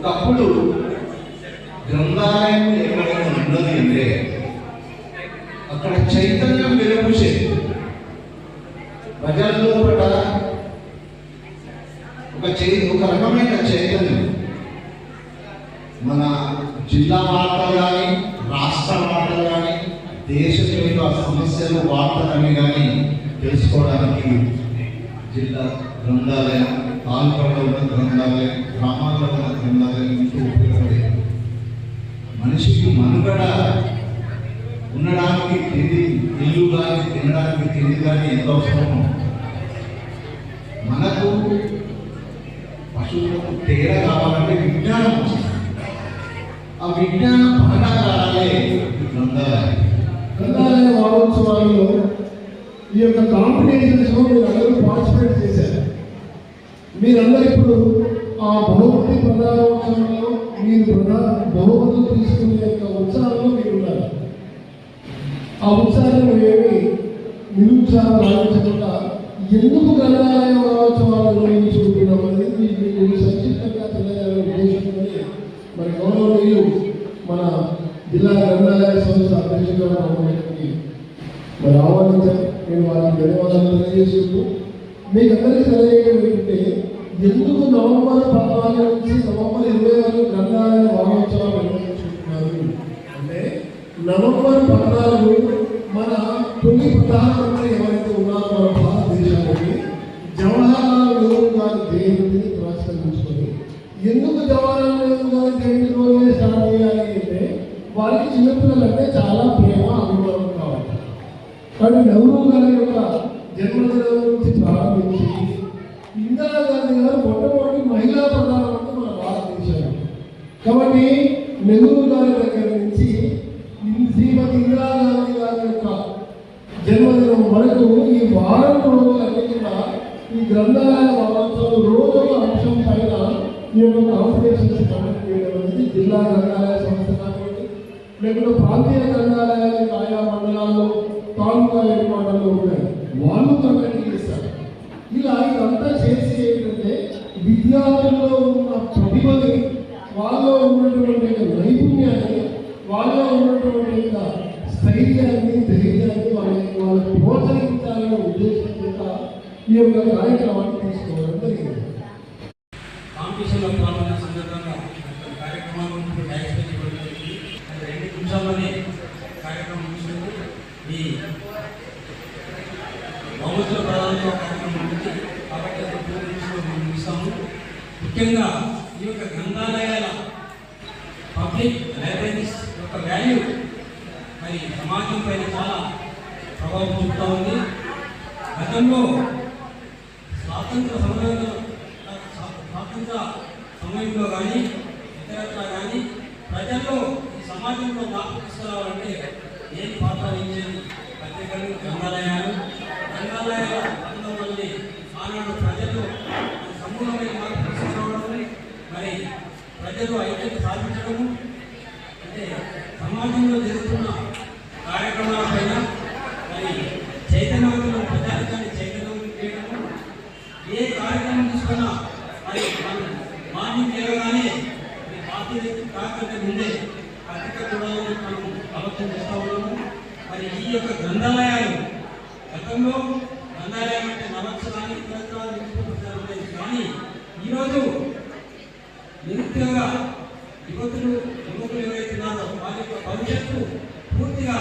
ఒకప్పుడు గ్రంథాలయం ఏమైనా ఉన్నది అంటే అక్కడ చైతన్యం వెలుగుచే ప్రజల్లో ఒకట ఒక చై ఒక రకమైన చైతన్యం. మన జిల్లా వార్తలు కానీ రాష్ట్ర వార్తలు కానీ దేశ యొక్క సమస్యలు వార్తలని కానీ తెలుసుకోవడానికి జిల్లా గ్రంథాలయం తాలూకాలో ఉన్న గ్రంథాలయం గ్రామాల్లో ఉన్న పశువులకు తేడా కావాలంటే విజ్ఞానం అవసరం ఆ విజ్ఞాన భాగాలే గ్రంథాలయం. గ్రంథాలయ వారోత్సవాల్లో ఈ యొక్క కాంపిటీషన్స్లో మీరు అందరూ పార్టిసిపేట్ చేశారు. మీరందరూ ఇప్పుడు ఆ బహుమతి ప్రధానోత్సవంలో మీరు ప్రధాన బహుమతులు తీసుకునే యొక్క ఉత్సాహంలో మీరు ఉన్నారు ఆ ఉత్సాహంలో ఏమి నిరుత్సాహం రాయించకుండా ఎందుకు గ్రంథాలయ వారోత్సవాలు నిర్వహించు వారికి ధన్యవాదాలు తెలియజేసుకుంటూ మీకు అందరికీ తెలియజేయడం ఏంటంటే ఎందుకు నవంబర్ పద్నాలుగు నుంచి నవంబర్ ఇరవై వరకు గ్రంథాలయ వారోత్సవాలు నిర్వహించుకుంటున్నారు? అంటే నవంబర్ పద్నాలుగు మన తొలి ప్రధానమంత్రి ఎవరైతే ఉన్నారో మన భారతదేశానికి జవహర్లాల్ నెహ్రూ గారి జయంతిని పురస్కరించుకొని ఎందుకు జవహర్లాల్ నెహ్రూ గారి జయంతి రోజే స్టార్ట్ చేయాలి అంటే వారికి చిన్నపిల్లలంటే చాలా ప్రేమ అభిమానం కావాలి. కానీ నెహ్రూ గారి ఇందిరాగాంధీ గారు మొట్టమొదటి మహిళా ప్రధానమంత్రి మన భారతదేశంలో. కాబట్టి నెహ్రూ గారి దగ్గర నుంచి శ్రీమతి ఇందిరాగాంధీ గారి యొక్క జన్మదినం వరకు ఈ వారం రోజులన్నీ కూడా ఈ గ్రంథాలయ వారోత్సవం రోజుల అంశం పైన ఈ యొక్క కాంపిటీషన్స్ కండక్ట్ చేయడం అనేది జిల్లా గ్రంథాలయ సంస్థ కాబట్టి లేకుంటే ప్రాంతీయ గ్రంథాలయాలు ఆయా మండలాల్లో తాలూకా హెడ్ మండలంలో ఉన్నాయి. వాళ్ళు కండక్ట్ ఇలా ఇదంతా చేసి ఏంటంటే విద్యార్థుల్లో ఉన్న ప్రతిభని వాళ్ళలో ఉన్నటువంటి నైపుణ్యాన్ని వాళ్ళలో ఉన్నటువంటి స్థైర్యాన్ని ధైర్యాన్ని వాళ్ళని వాళ్ళని ప్రోత్సహించాలనే ఉద్దేశం చేత ఈ యొక్క కార్యక్రమాన్ని తీసుకోవడం జరిగింది. కాంపిటీషన్లో పాల్గొన్న సందర్భంగా కార్యక్రమాలు రెండు నిమిషాల్లోనే కార్యక్రమం ముగిసింది. ఈ బహుమతుల ప్రధానంగా కార్యక్రమం ఉంది కాబట్టి అది రెండు నిమిషాలు మనం ముగిస్తాము ముఖ్యంగా ఈ యొక్క గ్రంథాలయాల పబ్లిక్ లైబ్రరీస్ యొక్క వాల్యూ మరి సమాజం పైన చాలా ప్రభావం చూపుతూ ఉంది. గతంలో స్వాతంత్ర సమయంలో స్వాతంత్ర సమయంలో కానీ ఇతరత్ర కానీ ప్రజల్లో ఈ సమాజంలో మార్పు తీసుకురావాలంటే ఏం పాత్ర వహించేది పత్రికలు గ్రంథాలయాలు. గ్రంథాలయాల పథకం వల్లే ఆనాడు ప్రజలు సమూలమైన మార్పు మరి ప్రజలు ఐక్యత సాధించడము అంటే సమాజంలో జరుగుతున్న కార్యక్రమాలపైన మరి చైతన్యవంతులను ప్రజాధికారి చైతన్యం చేయడము ఏ కార్యక్రమం తీసుకున్నా మరి మనం మార్నింగ్ లేవగానే ఈ పార్టీ కాకంటే ముందే పత్రిక కూడా మనం ఆలోచన చేస్తూ ఉన్నాము. మరి ఈ యొక్క గ్రంథాలయాలు గతంలో గ్రంథాలయం అంటే నవత్సరానికి ఇతరత్రాలు కానీ ఈరోజు నిరుద్యోగ యువతులు యువకులు ఎవరైతే ఉన్నారో వారి యొక్క భవిష్యత్తు పూర్తిగా